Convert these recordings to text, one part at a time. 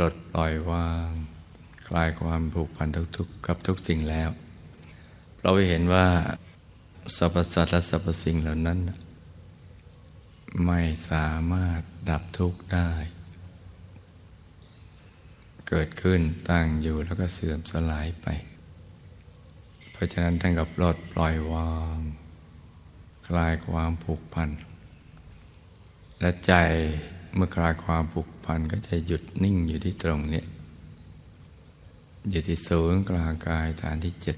ลดปล่อยวาง คลายความผูกพันทุกๆกับทุกสิ่งแล้ว เราไปเห็นว่าสรรพสัตว์และสรรพสิ่งเหล่านั้น ไม่สามารถดับทุกข์ได้ เกิดขึ้นตั้งอยู่แล้วก็เสื่อมสลายไป เพราะฉะนั้นท่านกับลดปล่อยวาง คลายความผูกพัน และใจเมื่อคลายความผูกันก็จะหยุดนิ่งอยู่ที่ตรงนี้อยู่ที่ศูนย์กลางกายฐานที่เจ็ด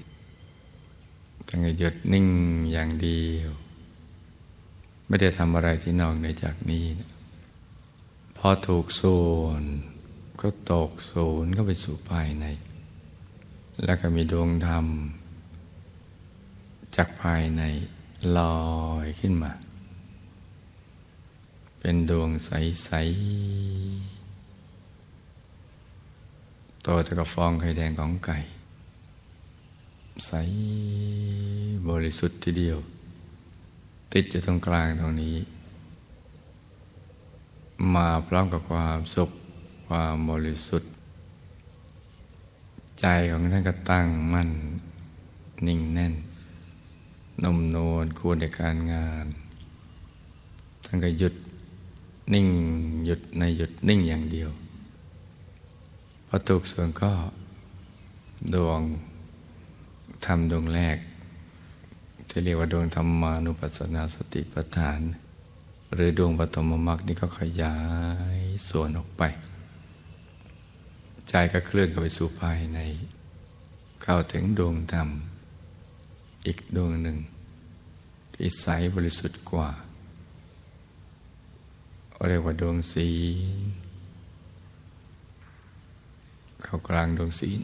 ตั้งแต่หยุดนิ่งอย่างเดียว ไม่ได้ทำอะไรที่นอกเหนือจากนี้นะพอถูกส่วนก็ตกศูนย์ก็ไปสู่ภายใน แล้วก็มีดวงธรรม จากภายในลอยขึ้นมา เป็นดวงใสๆตัวตะกฟองไข่แดงของไก่ ใสบริสุทธิ์ทีเดียว ติดอยู่ตรงกลางตรงนี้ มาพร้อมกับความสุขความบริสุทธิ์ ใจของท่านก็ตั้งมั่น นิ่งแน่นนุ่มนควรในการงาน ท่านก็หยุด นิ่งหยุดในหยุดนิ่งอย่างเดียวพอถูกส่วนก็ดวงทำดวงแรก ที่เรียกว่าดวงธรรมานุปัสสนาสติปัฏฐาน หรือดวงปฐมมรรคนี่ก็ขยายส่วนออกไป ใจก็เคลื่อนเข้าไปสู่ภายใน เข้าถึงดวงธรรม อีกดวงหนึ่งที่ใสบริสุทธิ์กว่า เรียกว่าดวงศีลเข้ากลางดวงศีล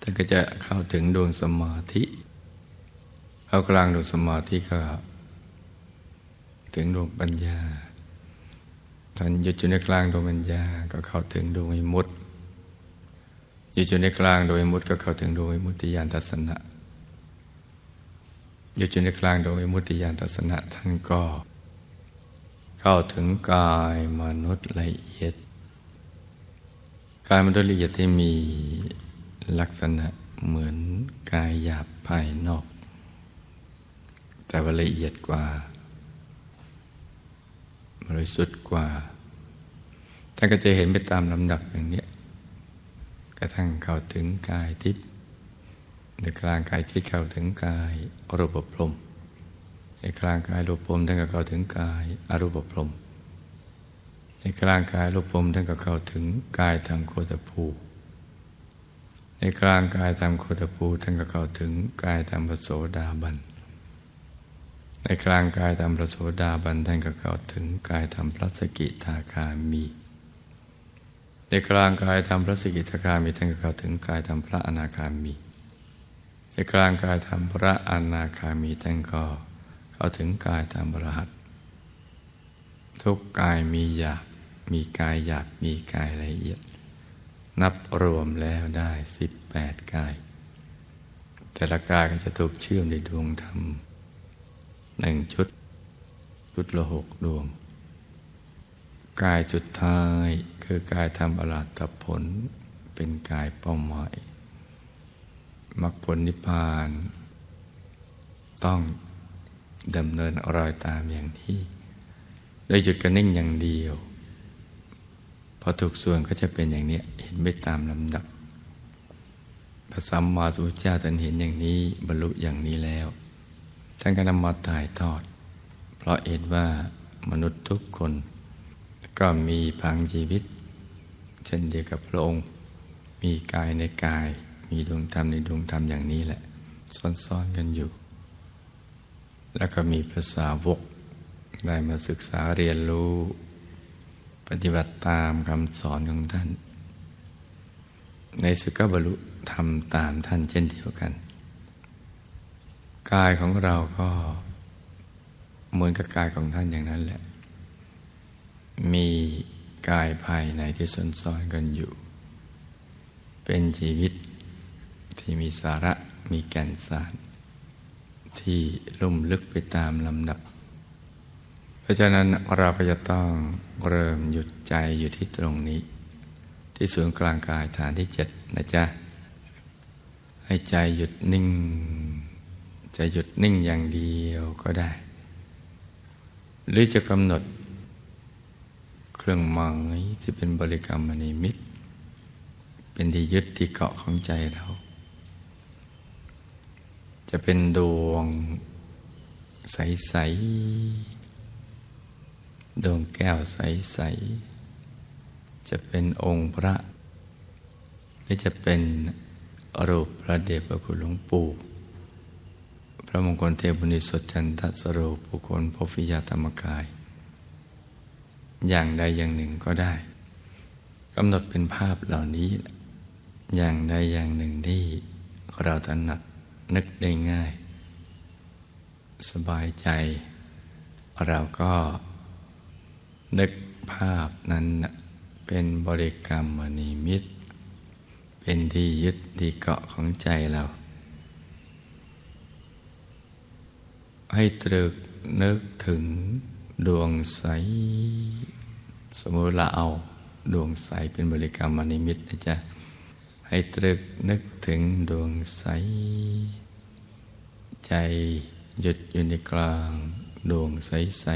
ท่านก็จะเข้าถึงดวงสมาธิ เข้ากลางดวงสมาธิก็ ถึงดวงปัญญาท่านหยุดอยู่ในกลางดวงปัญญา ก็เข้าถึงดวงวิมุตติหยุดอยู่ในกลางดวงวิมุติก็เข้าถึงดวงวิมุตติญาณทัศนะหยุดอยู่ในกลางดวงวิมุตติญาณทัศนะท่านก็ เข้าถึงกายมนุษย์ละเอียด กายมนุษย์ละเอียดที่มีลักษณะเหมือนกายหยาบภายนอก แต่ว่าละเอียดกว่าบริสุทธิ์กว่าท่านก็จะเห็นไปตามลำดับอย่างนี้กระทั่งเข้าถึงกายทิพย์ในกลางกายที่เข้าถึงกายรูปพรม ในกลางกายรูปพรมท่านก็เข้าถึงกายอรูปพรมในกลางกายรูปพรมท่านก็เข้าถึงกายทางโคตภูในกลางกายทางโคตภูท่านก็เข้าถึงกายทางพระโสดาบันในกลางกายทำพระโสดาบันท่านก็เข้าถึงกายทำพระสกิทาคามีในกลางกายทำพระสกิทาคามีท่านก็เข้าถึงกายทำพระอนาคามีในกลางกายทำพระอนาคามีท่านก็ เข้าถึงกายทำพระหัตทุกกายมีหยาบ มีกายหยาบ มีกายละเอียด นับรวมแล้วได้สิบแปดกาย แต่ละกายก็จะถูกเชื่อมในดวงธรรมหนึ่งชุด ชุดละหกดวง กายสุดท้ายคือกายทำอรหัตผล เป็นกายเป้าหมายมรรคผลนิพพาน ต้อง ดำเนินรอยตามอย่างนี้ โดยหยุดกันนิ่งอย่างเดียว พอถูกส่วนก็จะเป็นอย่างนี้เห็นไปตามลำดับพระสัมมาสัมพุทธเจ้าท่านเห็นอย่างนี้บรรลุอย่างนี้แล้วท่านก็นำมาถ่ายทอด เพราะเห็นว่ามนุษย์ทุกคนก็มีพังชีวิต เช่นเดียวกับพระองค์ มีกายในกาย มีดวงธรรมในดวงธรรมอย่างนี้แหละซ่อนๆกันอยู่ แล้วก็มีพระสาวกได้มาศึกษาเรียนรู้ ปฏิบัติตามคำสอนของท่าน ในสุกบรรลุทำตามท่านเช่นเดียวกัน กายของเราก็เหมือนกับกายของท่านอย่างนั้นแหละ มีกายภายในที่ซ่อนๆกันอยู่ เป็นชีวิตที่มีสาระมีแก่นสาร ที่ลุ่มลึกไปตามลำดับ เพราะฉะนั้นเราก็จะต้องเริ่มหยุดใจอยู่ที่ตรงนี้ ที่ศูนย์กลางกายฐานที่เจ็ดนะจ๊ะ ให้ใจหยุดนิ่ง จะหยุดนิ่งอย่างเดียวก็ได้ หรือจะกำหนด เครื่องหมายที่เป็นบริกรรมนิมิต เป็นที่ยึดที่เกาะของใจเรา จะเป็นดวงใส ๆ ดวงแก้วใส ๆ จะเป็นองค์พระหรือจะเป็นรูปพระเดชพระคุณหลวงปู่ พระมงคลเทพบุญสดจันทสโรปุคคลพฟิยาธรรมกาย อย่างใดอย่างหนึ่งก็ได้กำหนดเป็นภาพเหล่านี้ อย่างใดอย่างหนึ่งที่เราถนัด นึกได้ง่าย สบายใจ เราก็นึกภาพนั้นเป็นบริกรรมมณีมิตรเป็นที่ยึดที่เกาะของใจเรา ให้ตรึกนึกถึงดวงใส สมมติเราเอาดวงใสเป็นบริกรรมมณีมิตรนะจ๊ะ ให้ตรึกนึกถึงดวงใส ใจหยุดอยู่ในกลางดวงใส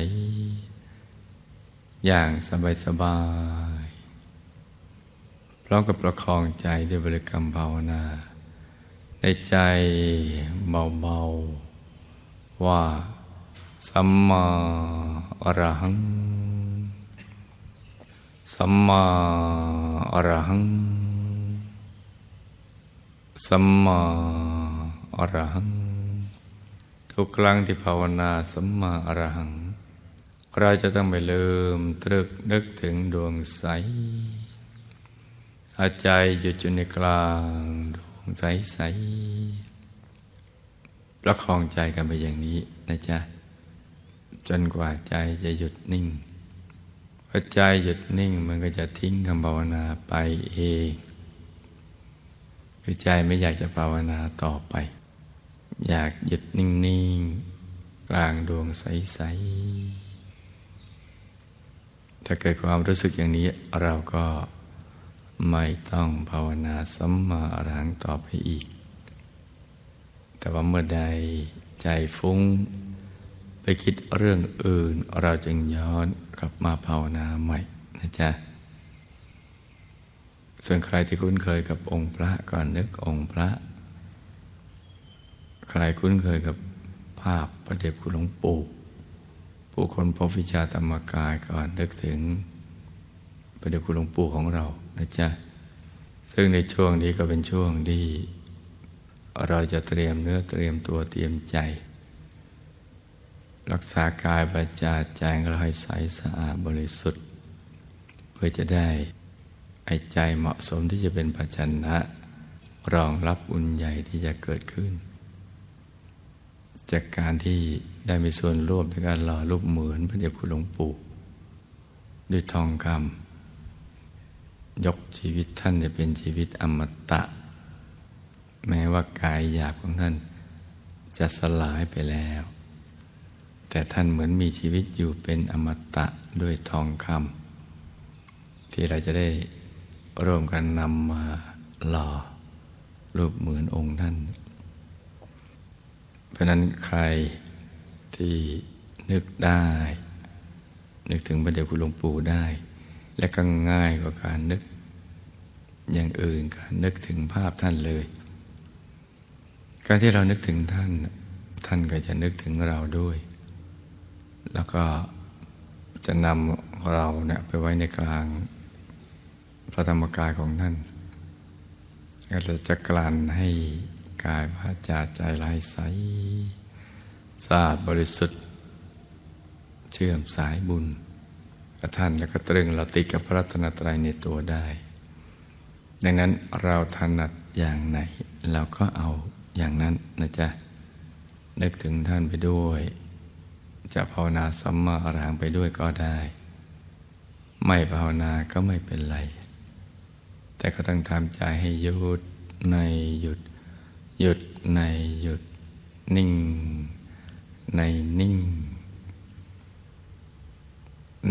ๆ อย่างสบายๆพร้อมกับประคองใจด้วยบริกรรมภาวนา ในใจเบา ๆ ว่า สัมมาอรหัง สัมมาอรหัง สัมมาอรหัง ทุกครั้งที่ภาวนาสัมมาอรหัง เราจะต้องไปเริ่มตรึกนึกถึงดวงใส อาใจหยุดอยู่ในกลางดวงใสใสประคองใจกันไปอย่างนี้นะจ๊ะ จนกว่าใจจะหยุดนิ่งพอใจหยุดนิ่งมันก็จะทิ้งคำภาวนาไปเอง คือใจไม่อยากจะภาวนาต่อไป อยากหยุดนิ่ง ๆ กลางดวงใส ๆ ถ้าเกิดความรู้สึกอย่างนี้เราก็ไม่ต้องภาวนาสัมมาอรหังต่อไปอีก แต่ว่าเมื่อใดใจฟุ้ง ไปคิดเรื่องอื่น เราจึงย้อนกลับมาภาวนาใหม่นะจ๊ะ ส่วนใครที่คุ้นเคยกับองค์พระก่อนนึกองค์พระ ใครคุ้นเคยกับภาพพระเดชคุณหลวงปู่ผู้คนพบวิชาธรรมกายก่อนนึกถึงพระเดชคุณหลวงปู่ของเรานะจ๊ะซึ่งในช่วงนี้ก็เป็นช่วงที่เราจะเตรียมเนื้อเตรียมตัวเตรียมใจ รักษากายประจาใจของเราให้ใสสะอาดบริสุทธิ์ เพื่อจะได้ ไอ้ใจเหมาะสมที่จะเป็นปัจจันนะรองรับบุญใหญ่ที่จะเกิดขึ้น จากการที่ได้มีส่วนร่วมในการหล่อรูปเหมือนพระเดชคุณหลวงปู่ด้วยทองคำยกชีวิตท่านจะเป็นชีวิตอมตะ แม้ว่ากายหยาบของท่านจะสลายไปแล้ว แต่ท่านเหมือนมีชีวิตอยู่เป็นอมตะด้วยทองคำที่เราจะได้ ร่วมกันนำมาหล่อรูปเหมือนองค์ท่าน เพราะนั้นใครที่นึกได้ นึกถึงพระเดชคุณหลวงปู่ได้ และก็ง่ายกว่าการนึก อย่างอื่นการนึกถึงภาพท่านเลย การที่เรานึกถึงท่าน ท่านก็จะนึกถึงเราด้วย แล้วก็จะนำเราเนี่ยไปไว้ในกลาง พระธรรมกายของท่านก็จะกลั่นให้กายวาจาใจลายใสสะอาดบริสุทธิ์ เชื่อมสายบุญกับท่านแล้วก็ตรึงเราติดกับพระรัตนตรัยในตัวได้ ดังนั้นเราถนัดอย่างไหน เราก็เอาอย่างนั้นนะจ๊ะ นึกถึงท่านไปด้วย จะภาวนาสัมมาอรหังไปด้วยก็ได้ ไม่ภาวนาก็ไม่เป็นไร แต่ก็ต้องทำใจให้หยุดในหยุด หยุดในหยุด นิ่ง ในนิ่ง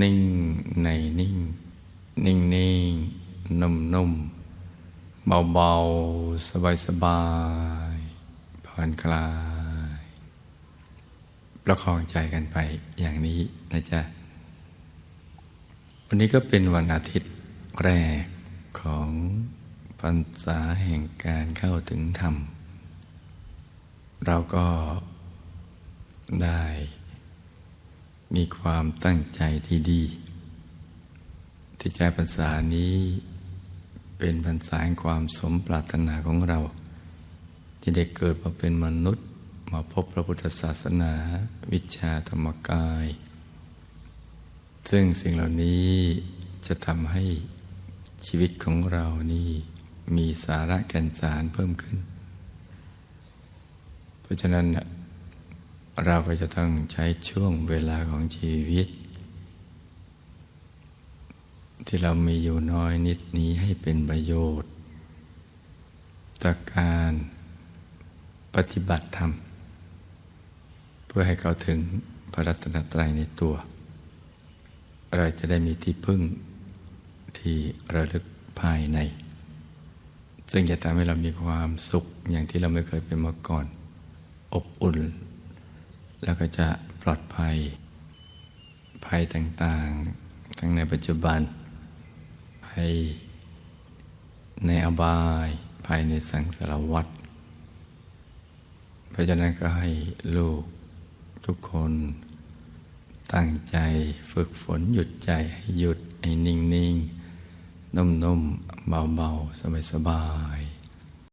นิ่งในนิ่ง นิ่งนิ่งนุ่มนุ่มเบาเบาสบายสบายผ่อนคลาย ประคองใจกันไปอย่างนี้นะจ๊ะ วันนี้ก็เป็นวันอาทิตย์แรก ของพรรษาแห่งการเข้าถึงธรรม เราก็ได้มีความตั้งใจที่ดี ที่ใจพรรษานี้เป็นพรรษาแห่งความสมปรารถนาของเรา ที่ได้เกิดมาเป็นมนุษย์มาพบพระพุทธศาสนาวิชาธรรมกาย ซึ่งสิ่งเหล่านี้จะทำให้ ชีวิตของเรานี่มีสาระแก่นสารเพิ่มขึ้น เพราะฉะนั้นเราก็จะต้องใช้ช่วงเวลาของชีวิต ที่เรามีอยู่น้อยนิดนี้ให้เป็นประโยชน์ต่อการปฏิบัติธรรม เพื่อให้เขาถึงพระรัตนตรัยในตัว เราจะได้มีที่พึ่ง ที่ระลึกภายใน ซึ่งจะทำให้เรามีความสุขอย่างที่เราไม่เคยเป็นมาก่อน อบอุ่น แล้วก็จะปลอดภัย ภัยต่างๆ ทั้งในปัจจุบัน ภัยในอบายภัยในสังสารวัฏเพราะฉะนั้นก็ให้ลูกทุกคนตั้งใจฝึกฝนหยุดใจให้หยุดให้นิ่ง ๆ นุ่มๆ เบาๆ สบายๆ